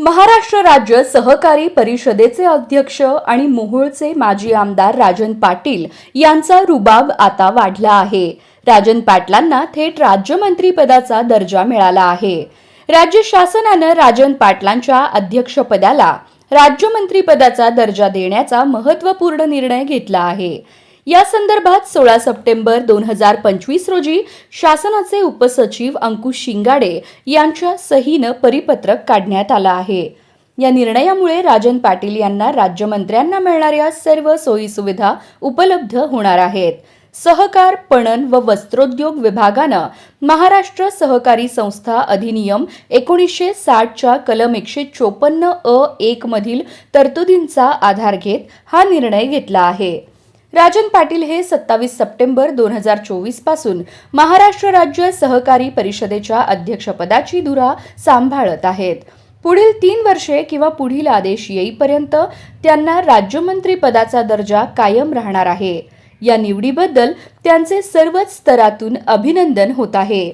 महाराष्ट्र राज्य सहकारी परिषदेचे अध्यक्ष आणि मोहोळचे माजी आमदार राजन पाटील यांचा रुबाब आता वाढला आहे. राजन पाटलांना थेट राज्यमंत्रीपदाचा दर्जा मिळाला आहे. राज्य शासनानं राजन पाटलांच्या अध्यक्षपदाला राज्यमंत्रीपदाचा दर्जा देण्याचा महत्त्वपूर्ण निर्णय घेतला आहे. या संदर्भात सोळा सप्टेंबर दोन हजार पंचवीस रोजी शासनाचे उपसचिव अंकुश शिंगाडे यांच्या सहीनं परिपत्रक काढण्यात आलं आहे. या निर्णयामुळे राजन पाटील यांना राज्यमंत्र्यांना मिळणाऱ्या सर्व सोयीसुविधा उपलब्ध होणार आहेत. सहकार पणन व वस्त्रोद्योग विभागानं महाराष्ट्र सहकारी संस्था अधिनियम एकोणीसशे साठच्या कलम एकशे चोपन्न अ एक मधील तरतुदींचा आधार घेत हा निर्णय घेतला आहे. राजन पाटील हे सत्तावीस सप्टेंबर दोन हजार चोवीसपासून महाराष्ट्र राज्य सहकारी परिषदेच्या अध्यक्षपदाची धुरा सांभाळत आहेत. पुढील तीन वर्षे किंवा पुढील आदेश येईपर्यंत त्यांना राज्यमंत्री पदाचा दर्जा कायम राहणार आहे. या निवडीबद्दल त्यांचे सर्वच स्तरातून अभिनंदन होत आहे.